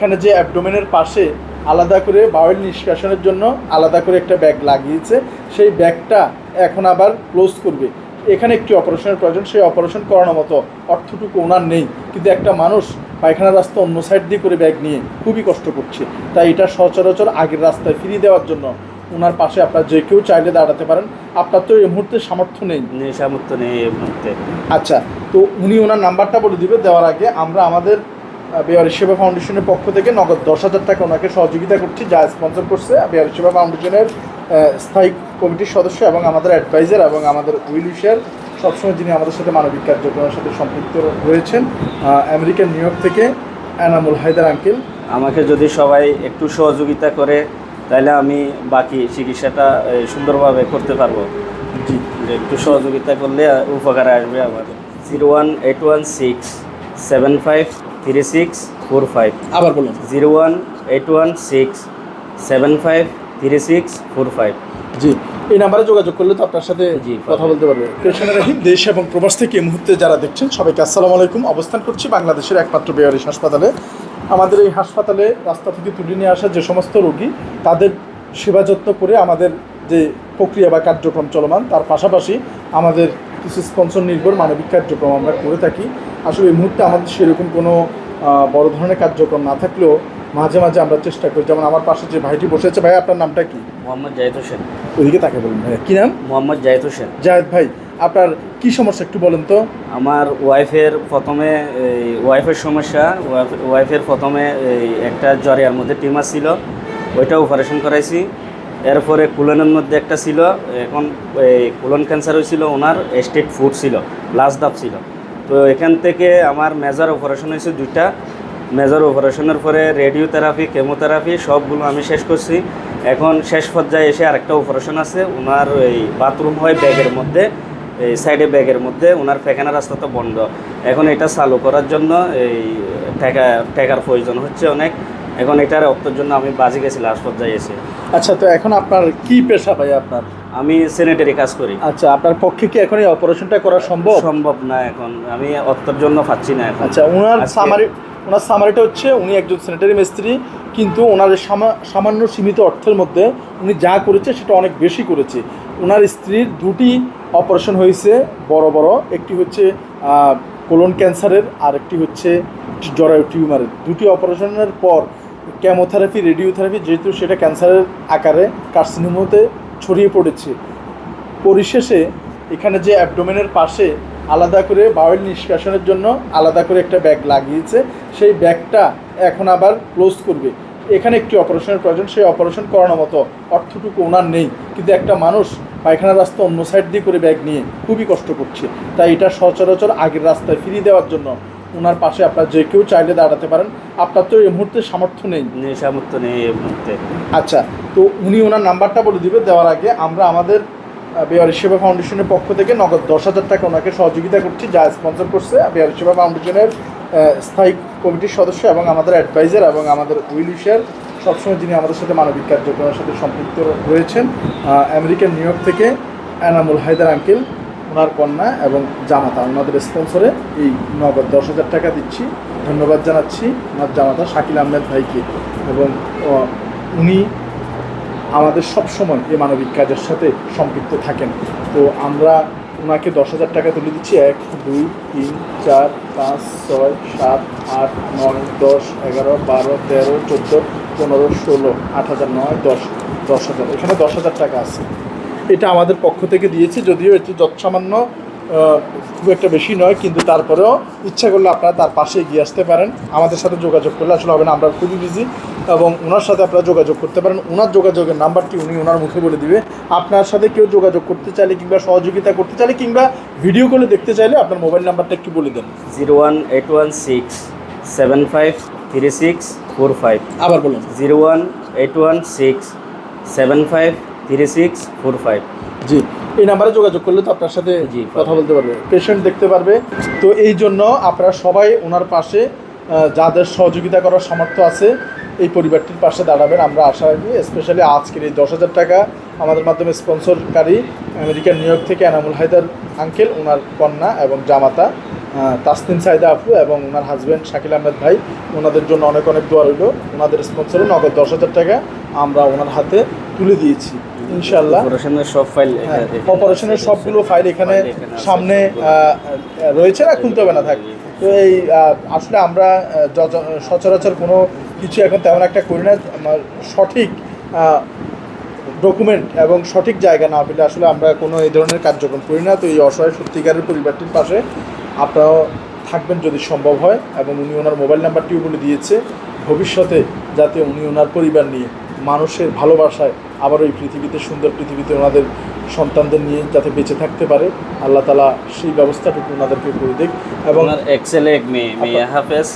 এখানে যে অ্যাবডোমেনের পাশে আলাদা করে বাউল নিষ্কাশনের জন্য আলাদা করে একটা ব্যাগ লাগিয়েছে সেই ব্যাগটা এখন আবার ক্লোজ করবে। এখানে একটি অপারেশনের প্রয়োজন সেই অপারেশন করানোর মতো অর্থটুকু ওনার নেই। কিন্তু একটা মানুষ পায়খানা রাস্তা অন্য সাইড দিয়ে করে ব্যাগ নিয়ে খুবই কষ্ট করছে। তাই এটা সচরাচর আগের রাস্তায় ফিরিয়ে দেওয়ার জন্য ওনার পাশে আপনার যে কেউ চাইলে দাঁড়াতে পারেন। আপনার তো এই মুহূর্তে সামর্থ্য নেই। সামর্থ্য নেই এই মুহূর্তে। আচ্ছা তো উনি ওনার নাম্বারটা বলে দিবে। দেওয়ার আগে আমরা আমাদের বেয়ারি সেবা ফাউন্ডেশনের পক্ষ থেকে নগদ দশ হাজার টাকা ওনাকে সহযোগিতা করছি যা স্পন্সর করছে বেয়ারি সেবা ফাউন্ডেশনের স্থায়ী কমিটির সদস্য এবং আমাদের অ্যাডভাইজার এবং আমাদের উইলিশার সবসময় যিনি আমাদের সাথে মানবিক কার্যক্রমের সাথে সম্পৃক্ত রয়েছেন আমেরিকান নিউ ইয়র্ক থেকে এনামুল হায়দার আঙ্কেল আমাকে যদি সবাই একটু সহযোগিতা করে তাহলে আমি বাকি চিকিৎসাটা সুন্দরভাবে করতে পারব। জি। একটু সহযোগিতা করলে উপকার আসবে আমাদের। Zero one eight one six seven five three six four five আবার বলুন। Zero one eight one six seven five three six four five জি এই নাম্বারে যোগাযোগ করলে তো আপনার সাথে জি, কথা বলতে পারবে। পেশেন্টের রাহিম দেশ এবং প্রবাস থেকে এই মুহূর্তে যারা দেখছেন সবাইকে আসসালামু আলাইকুম। অবস্থান করছি বাংলাদেশের একমাত্র বেয়ারিশ হাসপাতালে। আমাদের এই হাসপাতালে রাস্তা থেকে তুলে নিয়ে আসা যে সমস্ত রোগী তাদের সেবা যত্ন করে আমাদের যে প্রক্রিয়া বা কার্যক্রম চলমান তার পাশাপাশি আমাদের কিছু স্পন্সর নির্ভর মানবিক কার্যক্রম আমরা করে থাকি। আসলে এই মুহূর্তে আমাদের সেরকম কোনো বড় ধরনের কার্যক্রম না থাকলেও মাঝে মাঝে আমরা চেষ্টা করি। যেমন আমার পাশে যে ভাইটি বসে আছে ভাই আপনার নামটা কি? মোহাম্মদ জাহিদ হোসেন। ওইদিকে তাকে বলুন ভাইয়া। কী নাম? মোহাম্মদ জাহিদ হোসেন। জাহেদ ভাই আপনার কি সমস্যা একটু বলেন তো? আমার ওয়াইফের প্রথমে এই ওয়াইফের সমস্যা। ওয়াইফ- ওয়াইফের প্রথমে এই একটা জ্বরের মধ্যে টিমার ছিল। ওইটা অপারেশন করাইছি। এরপরে কুলনের মধ্যে একটা ছিল, এখন এই কুলন ক্যান্সার হয়েছিল, ওনার স্টেট ফুড ছিল লাস্ট দাপ ছিল। তো এখান থেকে আমার মেজর অপারেশন হয়েছে দুইটা। মেজর অপারেশনের পরে রেডিওথেরাপি কেমোথেরাপি সবগুলো আমি শেষ করছি। এখন শেষ পর্যায়ে এসে আরেকটা অপারেশন আছে, ওনার এই বাথরুম হয় ব্যাগের মধ্যে, এই সাইডে ব্যাগের মধ্যে, ওনার পেখানা রাস্তা তো বন্ধ। এখন এটা চালু করার জন্য এই টাকা টাকার প্রয়োজন হচ্ছে অনেক। এখন এটার অর্থের জন্য আমি বাজে গেছি লাস্ট পর্যায়ে এসে আচ্ছা তো এখন আপনার কি পেশা ভাই আপনার? আমি সেনেটারি কাজ করি। আচ্ছা আপনার পক্ষে কি এখন এই অপারেশনটা করা সম্ভব? সম্ভব না এখন আমি অর্থের জন্য পাচ্ছি না এখন। আচ্ছা ওনার সামারি ওনার সামারিটা হচ্ছে উনি একজন সেনেটারি মিস্ত্রি কিন্তু ওনার সামা- সামান্য সীমিত অর্থের মধ্যে উনি যা করেছে সেটা অনেক বেশি করেছে। ওনার স্ত্রীর দুটি অপারেশন হয়েছে বড় বড় একটি হচ্ছে কোলন ক্যান্সারের আর একটি হচ্ছে জরায়ু টিউমারের। দুটি অপারেশনের পর কেমোথেরাপি, রেডিওথেরাপি, যেহেতু সেটা ক্যান্সারের আকারে কার্সিনোমোতে ছড়িয়ে পড়েছে। পরিশেষে এখানে যে অ্যাবডোমেনের পাশে আলাদা করে বাউল নিষ্কাশনের জন্য আলাদা করে একটা ব্যাগ লাগিয়েছে, সেই ব্যাগটা এখন আবার ক্লোজ করবে। এখানে একটি অপারেশনের প্রয়োজন, সেই অপারেশন করানোর মতো অর্থটুকু ওনার নেই। কিন্তু একটা মানুষ পায়খানা রাস্তা অন্য সাইড দিয়ে করে ব্যাগ নিয়ে খুবই কষ্ট করছে। তাই এটা সচরাচর আগের রাস্তায় ফিরিয়ে দেওয়ার জন্য ওনার পাশে আপনার যে কেউ চাইলে দাঁড়াতে পারেন। আপনার তো এই মুহূর্তে সামর্থ্য নেই। নেই সামর্থ্য নেই এই মুহূর্তে। আচ্ছা তো উনি ওনার নাম্বারটা বলে দিবে দেওয়ার আগে আমরা আমাদের বেয়ারি সেবা ফাউন্ডেশনের পক্ষ থেকে নগদ দশ হাজার টাকা ওনাকে সহযোগিতা করছি যা স্পন্সর করছে বেয়ারি সেবা ফাউন্ডেশনের স্থায়ী কমিটির সদস্য এবং আমাদের অ্যাডভাইজার এবং আমাদের উইলিশার সবসময় যিনি আমাদের সাথে মানবিক কার্যক্রমের সাথে সম্পৃক্ত রয়েছেন আমেরিকান নিউ ইয়র্ক থেকে এনামুল হায়দার আঙ্কেল ওনার কন্যা এবং জামাতা, ওনাদের স্পন্সরে এই নগদ দশ হাজার টাকা দিচ্ছি। ধন্যবাদ জানাচ্ছি ওনার জামাতা শাকিল আহমেদ ভাইকে এবং উনি আমাদের সব সময় এই মানবিক কাজের সাথে সম্পৃক্ত থাকেন। তো আমরা ওনাকে দশ হাজার টাকা তুলে দিচ্ছি। এক, দুই, তিন, চার, পাঁচ, ছয়, সাত, আট, নয়, দশ, এগারো, বারো, তেরো, চোদ্দ, পনেরো, ষোলো, আট হাজার নয়, দশ দশ হাজার। এখানে দশ হাজার টাকা আছে। এটা আমাদের পক্ষ থেকে দিয়েছি যদিও এটি যৎসামান্য খুব একটা বেশি নয় কিন্তু তারপরেও ইচ্ছা করলে আপনারা তার পাশে এগিয়ে আসতে পারেন। আমাদের সাথে যোগাযোগ করলে আসলে হবে না আমরা খুবই বিজি এবং ওনার সাথে আপনারা যোগাযোগ করতে পারেন। ওনার যোগাযোগের নাম্বারটি উনি ওনার মুখে বলে দিবে। আপনার সাথে কেউ যোগাযোগ করতে চাইলে কিংবা সহযোগিতা করতে চাইলে কিংবা ভিডিও কলে দেখতে চাইলে আপনার মোবাইল নাম্বারটা একটু বলে দেন। Zero one eight one six seven five three six four five. আবার বলুন। Zero one eight one six seven five three six four five. জি এই নাম্বারে যোগাযোগ করলে তো আপনার সাথে জি, কথা বলতে পারবে পেশেন্ট দেখতে পারবে। তো এই জন্য আপনারা সবাই ওনার পাশে যাদের সহযোগিতা করার সামর্থ্য আছে এই পরিবারটির পাশে দাঁড়াবেন। আমরা আশা রাখি স্পেশালি আজকের এই দশ হাজার টাকা আমাদের মাধ্যমে স্পন্সরকারী আমেরিকান নিউ ইয়র্ক থেকে এনামুল হায়দার আঙ্কেল ওনার কন্যা এবং জামাতা তাসনিম সাইদা আপু এবং ওনার হাজব্যান্ড শাকিল আহমেদ ভাই ওনাদের জন্য অনেক অনেক দোয়া রইল। ওনাদের স্পন্সরে নগদ দশ হাজার টাকা আমরা ওনার হাতে তুলে দিয়েছি। ইনশাল্লাহ অপারেশনের সব ফাইল হ্যাঁ অপারেশনের সবগুলো ফাইল এখানে সামনে রয়েছে না খুলতে হবে না থাক। তো এই আসলে আমরা সচরাচর কোনো কিছু এখন তেমন একটা করি না। আমার সঠিক ডকুমেন্ট এবং সঠিক জায়গা না পেলে আসলে আমরা কোনো এই ধরনের কার্যক্রম করি না। তো এই অসহায় সত্যিকারের পরিবারটির পাশে আপনারাও থাকবেন যদি সম্ভব হয়। এবং উনি ওনার মোবাইল নাম্বারটিও বলে দিয়েছে। ভবিষ্যতে যাতে উনি ওনার পরিবার নিয়ে মানুষের ভালোবাসায় আবার ওই পৃথিবীতে সুন্দর পৃথিবীতে ওনাদের সন্তানদের নিয়ে যাতে বেঁচে থাকতে পারে আল্লাহ তালা সেই ব্যবস্থাটুকু ওনাদেরকে করে দেখ এবং এক ছেলে এক মেয়ে মেয়ে হাফেজ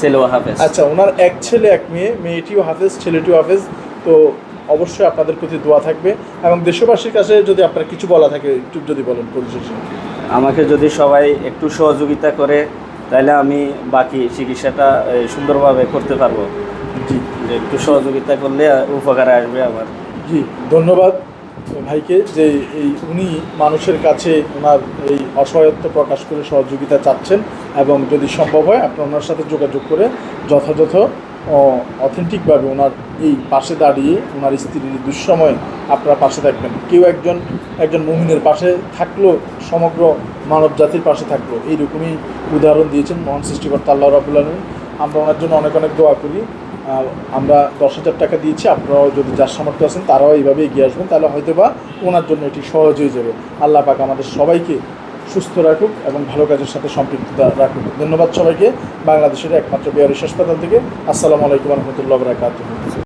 ছেলেও হাফেজ। আচ্ছা ওনার এক ছেলে এক মেয়ে মেয়েটিও হাফেজ ছেলেটিও হাফেজ তো অবশ্যই আপনাদের প্রতি দোয়া থাকবে এবং দেশবাসীর কাছে যদি আপনার কিছু বলা থাকে একটু যদি বলেন পরিশেষে। আমাকে যদি সবাই একটু সহযোগিতা করে তাহলে আমি বাকি চিকিৎসাটা সুন্দরভাবে করতে পারব। জি। একটু সহযোগিতা করলে উপকারে আসবে আমার। জি ধন্যবাদ ভাইকে যে এই উনি মানুষের কাছে ওনার এই অসহায়ত্ব প্রকাশ করে সহযোগিতা চাচ্ছেন এবং যদি সম্ভব হয় আপনার ওনার সাথে যোগাযোগ করে যথাযথ অথেন্টিকভাবে ওনার এই পাশে দাঁড়িয়ে ওনার স্ত্রীর দুঃসময়ে আপনারা পাশে থাকবেন। কেউ একজন একজন মুমিনের পাশে থাকল সমগ্র মানব জাতির পাশে থাকল। এইরকমই উদাহরণ দিয়েছেন মহান সৃষ্টিকর্তা আল্লাহ রাবুল আলমী আমরা ওনার জন্য অনেক অনেক দোয়া করি। আমরা দশ হাজার টাকা দিয়েছি, আপনারাও যদি যার সামর্থ্য আছেন তারাও এইভাবে এগিয়ে আসবেন, তাহলে হয়তো বা ওনার জন্য এটি সহজ হয়ে যাবে। আল্লাহ পাক আমাদের সবাইকে সুস্থ রাখুক এবং ভালো কাজের সাথে সম্পৃক্ততা রাখুক। ধন্যবাদ সবাইকে, বাংলাদেশের একমাত্র বিহারি হাসপাতাল থেকে। আসসালামু আলাইকুম রহমতুল্লাহ বরাকাতুহ।